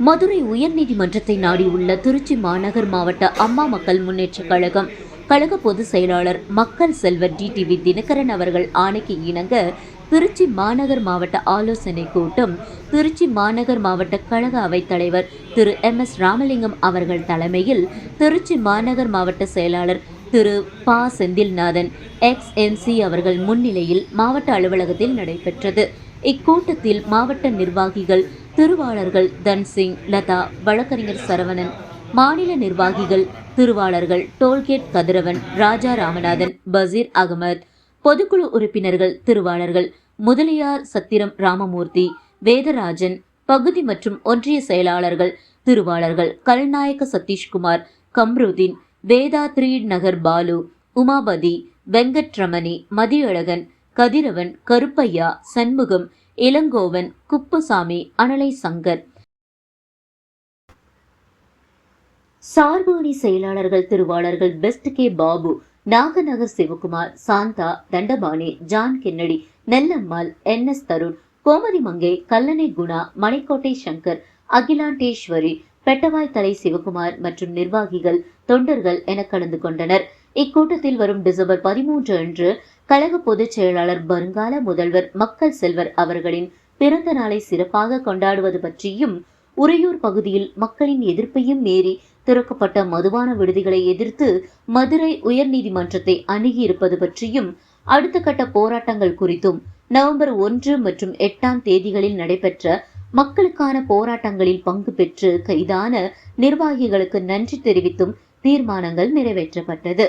மதுரை உயர்நீதிமன்றத்தை நாடியுள்ள திருச்சி மாநகர் மாவட்ட அம்மா மக்கள் முன்னேற்றக் கழகம். கழக பொதுச் செயலாளர் மக்கள் செல்வர் டிடிவி தினகரன் அவர்கள் ஆணைக்கு இணங்க திருச்சி மாநகர் மாவட்ட ஆலோசனை கூட்டம் திருச்சி மாநகர் மாவட்ட கழக அவைத் தலைவர் திரு எம் எஸ் ராமலிங்கம் அவர்கள் தலைமையில் திருச்சி மாநகர் மாவட்ட செயலாளர் திரு ப. செந்தில்நாதன் எக்ஸ். எம்சி அவர்கள் முன்னிலையில் மாவட்ட அலுவலகத்தில் நடைபெற்றது. இக்கூட்டத்தில் மாவட்ட நிர்வாகிகள் திருவாளர்கள் தன்சிங் லதா வழக்கறிஞர் சரவணன் மாநில நிர்வாகிகள் திருவாளர்கள் டோல்கேட் கதிரவன் ராஜா ராமநாதன் பசீர் அகமது பொதுக்குழு உறுப்பினர்கள் திருவாளர்கள் முதலியார் சத்திரம் ராமமூர்த்தி வேதராஜன் பகுதி மற்றும் ஒன்றிய செயலாளர்கள் திருவாளர்கள் கல்நாயக்க சதீஷ்குமார் கம்ருதீன் வேதாத்ரி நகர் பாலு உமாபதி வெங்கட்ரமணி மதியழகன் கதிரவன் கருப்பையா சண்முகம் இளங்கோவன் குப்புசாமி அனலை சங்கர். சார்பு செயலாளர்கள் திருவாளர்கள் best K Babu Naganagar Sivakumar Shantha Dhandapani John Kennedy Nellammal N S Tharun Gomathi Mangai Kallanai Guna மணிக்கோட்டை Shankar Akilandeswari பெட்டவாய் தலை சிவகுமார் மற்றும் நிர்வாகிகள் தொண்டர்கள் என கலந்து கொண்டனர். இக்கூட்டத்தில் வரும் டிசம்பர் பதிமூன்று அன்று கழக பொதுச் செயலாளர் வருங்கால முதல்வர் மக்கள் செல்வர் அவர்களின் பிறந்த நாளை சிறப்பாக கொண்டாடுவது பற்றியும் உறையூர் பகுதியில் மக்களின் எதிர்ப்பையும் மீறி திறக்கப்பட்ட மதுபான விடுதிகளை எதிர்த்து மதுரை உயர்நீதிமன்றத்தை அணுகியிருப்பது பற்றியும் அடுத்த கட்ட போராட்டங்கள் குறித்தும் நவம்பர் ஒன்று மற்றும் எட்டாம் தேதிகளில் நடைபெற்ற மக்களுக்கான போராட்டங்களில் பங்கு பெற்று கைதான நிர்வாகிகளுக்கு நன்றி தெரிவித்தும் தீர்மானங்கள் நிறைவேற்றப்பட்டது.